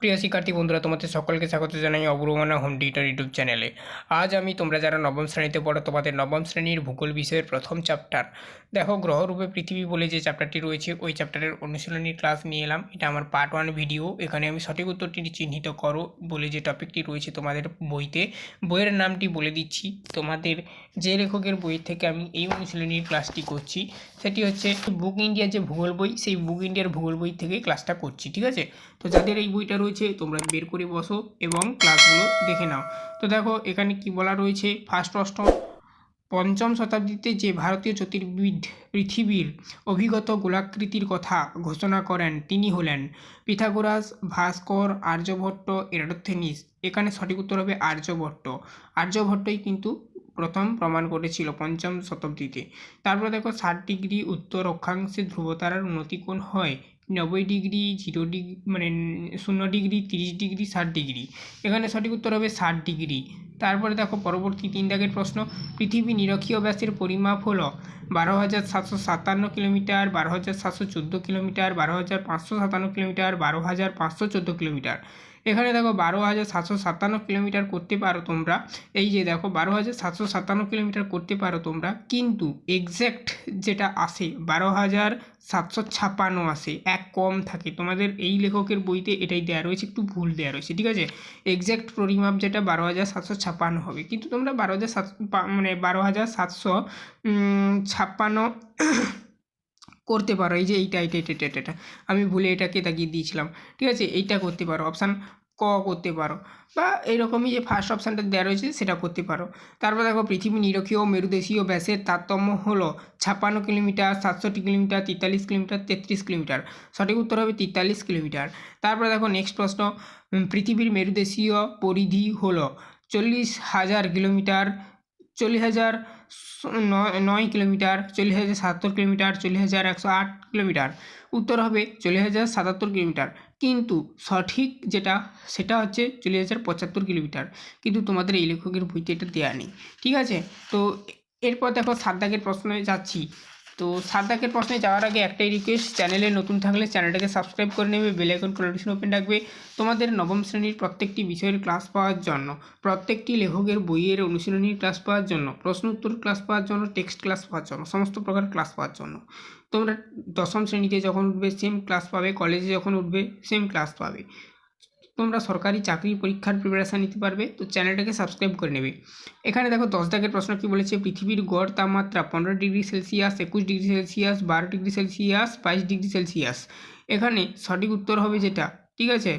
প্রিয় শিক্ষার্থী বন্ধুরা, তোমাদের সকলকে স্বাগত জানাই অগ্রমানা হোম টিউটার ইউটিউব চ্যানেলে। আজ আমি তোমরা যারা নবম শ্রেণীতে পড়ো, তোমাদের নবম শ্রেণির ভূগোল বিষয়ের প্রথম চ্যাপ্টার দেখো, গ্রহরূপে পৃথিবী বলে যে চ্যাপ্টারটি রয়েছে, ওই চ্যাপ্টারের অনুশীলনীর ক্লাস নিয়ে এলাম। এটা আমার পার্ট ওয়ান ভিডিও এখানে আমি সঠিক উত্তরটি চিহ্নিত করো বলে যে টপিকটি রয়েছে তোমাদের বইতে। বইয়ের নামটি বলে দিচ্ছি। তোমাদের যে লেখকের বই থেকে আমি এই অনুশীলনীর ক্লাসটি করছি সেটি হচ্ছে বুক ইন্ডিয়ার যে ভূগোল বই, সেই বুক ইন্ডিয়ার ভূগোল বই থেকে ক্লাসটা করছি, ঠিক আছে? তো যাদের এই বইটা রয়েছে, তোমরা বের করে বসো এবং ক্লাসগুলো দেখে নাও। তো দেখো, এখানে কি বলা রয়েছে? ফার্স্ট অষ্টম, পঞ্চম শতাব্দীতে যে ভারতীয় জ্যোতির্বিদ পৃথিবীর অভিগত গোলাকৃতির কথা ঘোষণা করেন, তিনি হলেন পিথাগোরাস, ভাস্কর, আর্যভট্ট এরাডোথেনিস এখানে সঠিক উত্তর হবে আর্যভট্ট। আর্যভট্টই কিন্তু প্রথম প্রমাণ করেছিল পঞ্চম শতাব্দীতে। তারপরে দেখো ষাট ডিগ্রি উত্তর অক্ষাংশে ধ্রুবতারার উন্নতি কোণ হয়? নব্বই ডিগ্রি, জিরো ডিগ্রি মানে শূন্য ডিগ্রি, তিরিশ ডিগ্রি, ষাট ডিগ্রি। এখানে সঠিক উত্তর হবে ষাট ডিগ্রি। তারপরে দেখো পরবর্তী তিন দাগের প্রশ্ন, পৃথিবী নিরক্ষীয় ব্যাসের পরিমাপ হলো বারো হাজার সাতশো সাতান্ন কিলোমিটার, বারো হাজার সাতশো চোদ্দ কিলোমিটার, বারো হাজার পাঁচশো সাতান্ন কিলোমিটার, বারো হাজার পাঁচশো চোদ্দ কিলোমিটার। এখানে দেখো বারো হাজার সাতশো সাতান্ন কিলোমিটার করতে পারো তোমরা। এই যে দেখো, বারো হাজার সাতশো সাতান্ন কিলোমিটার করতে পারো তোমরা। কিন্তু এক্স্যাক্ট যেটা আসে, বারো হাজার সাতশো ছাপ্পান্ন আসে, এক কম থাকে। তোমাদের এই লেখকের বইতে এটাই দেওয়া রয়েছে, একটু ভুল দেওয়া রয়েছে, ঠিক আছে? এক্স্যাক্ট পরিমাপ যেটা বারো হাজার সাতশো ছাপ্পান্ন হবে। কিন্তু তোমরা বারো হাজার সাত মানে বারো হাজার সাতশো ছাপ্পান্ন করতে পারো, এই যে এইটা এইটা এটা এটা এটা আমি ভুলে এটাকে তাকিয়ে দিয়েছিলাম, ঠিক আছে? এইটা করতে পারো অপশান ক করতে পারো, বা এইরকমই যে ফার্স্ট অপশানটা দেওয়া রয়েছে, সেটা করতে পারো। তারপর দেখো, পৃথিবী নিরক্ষীয়, মেরুদেশীয় ব্যাসের তারতম্য হলো ছাপ্পান্ন কিলোমিটার, সাতষট্টি কিলোমিটার, তেতাল্লিশ কিলোমিটার, তেত্রিশ কিলোমিটার। সঠিক উত্তর হবে তেতাল্লিশ কিলোমিটার। তারপরে দেখো নেক্সট প্রশ্ন পৃথিবীর মেরুদেশীয় পরিধি হলো চল্লিশ হাজার কিলোমিটার, চল্লিশ হাজার নয় কিলোমিটার, চল্লিশ হাজার সাতাত্তর কিলোমিটার, চল্লিশ হাজার একশো আট কিলোমিটার। উত্তর হবে চল্লিশ হাজার সাতাত্তর কিলোমিটার। কিন্তু সঠিক যেটা, সেটা হচ্ছে চল্লিশ হাজার পঁচাত্তর কিলোমিটার। কিন্তু তোমাদের এই লেখকের বইতে এটা দেওয়া নেই। ঠিক আছে? তো এরপর দেখো সাত দাগের প্রশ্নে যাচ্ছি। তো সাত দাগের প্রশ্নে যাওয়ার আগে একটাই রিকোয়েস্ট চ্যানেলে নতুন থাকলে চ্যানেলটাকে সাবস্ক্রাইব করে নেবে বেল আইকন নোটিফিকেশন ওপেন রাখবে। তোমাদের নবম শ্রেণির প্রত্যেকটি বিষয়ের ক্লাস পাওয়ার জন্য, প্রত্যেকটি লেখকের বইয়ের অনুশীলনীর ক্লাস পাওয়ার জন্য, প্রশ্ন উত্তর ক্লাস পাওয়ার জন্য টেক্সট ক্লাস পাওয়ার জন্য, সমস্ত প্রকার ক্লাস পাওয়ার জন্য। তোমরা দশম শ্রেণীতে যখন উঠবে সেম ক্লাস পাবে কলেজে যখন উঠবে সেম ক্লাস পাবে। তোমরা সরকারি চাকরির পরীক্ষার প্রিপারেশান নিতে পারবে, তো চ্যানেলটাকে সাবস্ক্রাইব করে নেবে। এখানে দেখো দশ দাগের প্রশ্ন কি বলেছে? পৃথিবীর গড় তাপমাত্রা পনেরো ডিগ্রি সেলসিয়াস, একুশ ডিগ্রি সেলসিয়াস, বারো ডিগ্রি সেলসিয়াস, বাইশ ডিগ্রি সেলসিয়াস। এখানে সঠিক উত্তর হবে যেটা, ঠিক আছে?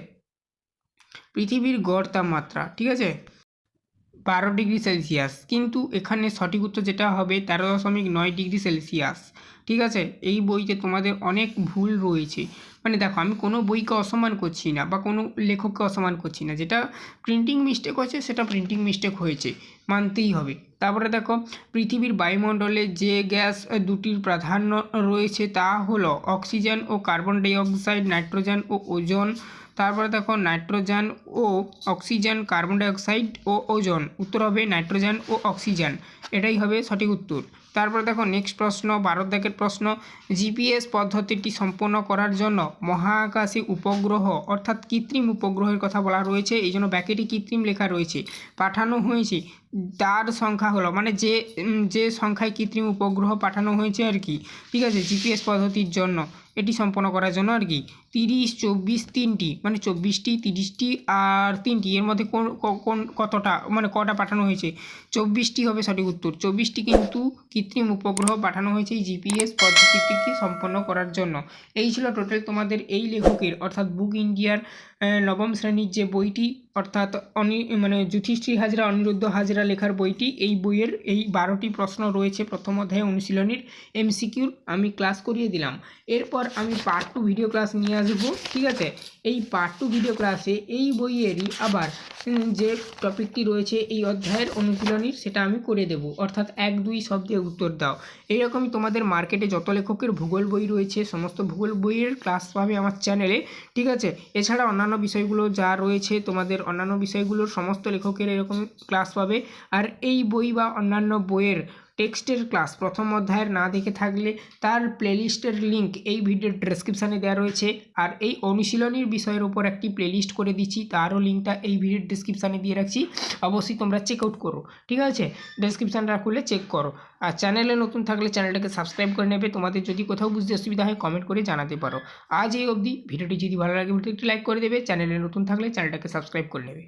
পৃথিবীর গড় তাপমাত্রা, ঠিক আছে? বারো ডিগ্রি সেলসিয়াস। কিন্তু এখানে সঠিক উত্তর যেটা হবে, তেরো দশমিক নয় ডিগ্রি সেলসিয়াস। ঠিক আছে? এই বইতে তোমাদের অনেক ভুল রয়েছে। মানে দেখো, আমি কোনো বইকে অসম্মান করছি না বা কোনো লেখককে অসম্মান করছি না। যেটা প্রিন্টিং মিস্টেক হয়েছে, সেটা প্রিন্টিং মিস্টেক হয়েছে। মানতেই হবে। তারপরে দেখো, পৃথিবীর বায়ুমণ্ডলে যে গ্যাস দুটির প্রাধান্য রয়েছে তা হলো অক্সিজেন ও কার্বন ডাইঅক্সাইড, নাইট্রোজেন ও ওজন। তারপরে দেখো, নাইট্রোজেন ও অক্সিজেন, কার্বন ডাইঅক্সাইড ও ওজন। উত্তর হবে নাইট্রোজেন ও অক্সিজেন। এটাই হবে সঠিক উত্তর। তারপরে দেখো নেক্সট প্রশ্ন ভারত দেখের প্রশ্ন জিপিএস পদ্ধতিটি সম্পন্ন করার জন্য মহাকাশী উপগ্রহ অর্থাৎ কৃত্রিম উপগ্রহের কথা বলা রয়েছে। এই জন্য ব্যাকেটি কৃত্রিম লেখা রয়েছে। পাঠানো হয়েছে। তার সংখ্যা হলো মানে যে যে সংখ্যায় কৃত্রিম উপগ্রহ পাঠানো হয়েছে আর কি, ঠিক আছে জিপিএস পদ্ধতির জন্য, এটি সম্পন্ন করার জন্য আর কি, তিরিশ, চব্বিশ, তিনটি মানে চব্বিশটি, তিরিশটি আর তিনটি, এর মধ্যে কোন কোন, কতটা মানে কটা পাঠানো হয়েছে, চব্বিশটি হবে সঠিক উত্তর, চব্বিশটি কিন্তু কৃত্রিম উপগ্রহ পাঠানো হয়েছে জিপিএস পদ্ধতিটিকে সম্পন্ন করার জন্য, এই ছিল টোটাল তোমাদের এই লেখকের, অর্থাৎ বুক ইন্ডিয়ার নবম শ্রেণির যে বইটি, অর্থাৎ অনি মানে যুধিষ্ঠির হাজরা, অনিরুদ্ধ হাজরা লেখার বইটি, এই বইয়ের এই বারোটি প্রশ্ন রয়েছে প্রথম অধ্যায়ে অনুশীলনীর। এমসিকিউর আমি ক্লাস করিয়ে দিলাম। এরপর আমি পার্ট টু ভিডিও ক্লাস নিয়ে আসব, ঠিক আছে? এই পার্ট টু ভিডিও ক্লাসে এই বইয়েরই আবার যে টপিকটি রয়েছে এই অধ্যায়ের অনুশীলনীর, সেটা আমি করে দেব। অর্থাৎ এক, দুই শব্দে উত্তর দাও। এইরকমই তোমাদের মার্কেটে যত লেখকের ভূগোল বই রয়েছে, সমস্ত ভূগোল বইয়ের ক্লাস পাবে আমার চ্যানেলে ঠিক আছে? এছাড়া অন্যান্য বিষয়গুলো যা রয়েছে, তোমাদের অন্যান্য বিষয়গুলোর সমস্ত লেখকের এরকম ক্লাস পাবে। আর এই বই বা অন্যান্য বইয়ের টেক্সটের ক্লাস প্রথম অধ্যায়ের না দেখে থাকলে তার প্লেলিস্টের লিঙ্ক এই ভিডিওর ডেসক্রিপশানে দেওয়া রয়েছে। আর এই অনুশীলনীর বিষয়ের উপর একটি প্লেলিস্ট করে দিচ্ছি, তারও লিঙ্কটা এই ভিডিওর ডেসক্রিপশানে দিয়ে রাখছি। অবশ্যই তোমরা চেক আউট করো, ঠিক আছে? ডেসক্রিপশানটা খুলে চেক করো। আর চ্যানেলে নতুন থাকলে চ্যানেলটাকে সাবস্ক্রাইব করে নেবে, তোমাদের যদি কোথাও বুঝতে অসুবিধা হয় কমেন্ট করে জানাতে পারো। আজ এই অবধি, ভিডিওটি যদি ভালো লাগে ভিডিওটি লাইক করে দেবে। চ্যানেলে নতুন থাকলে চ্যানেলটাকে সাবস্ক্রাইব করে নেবে।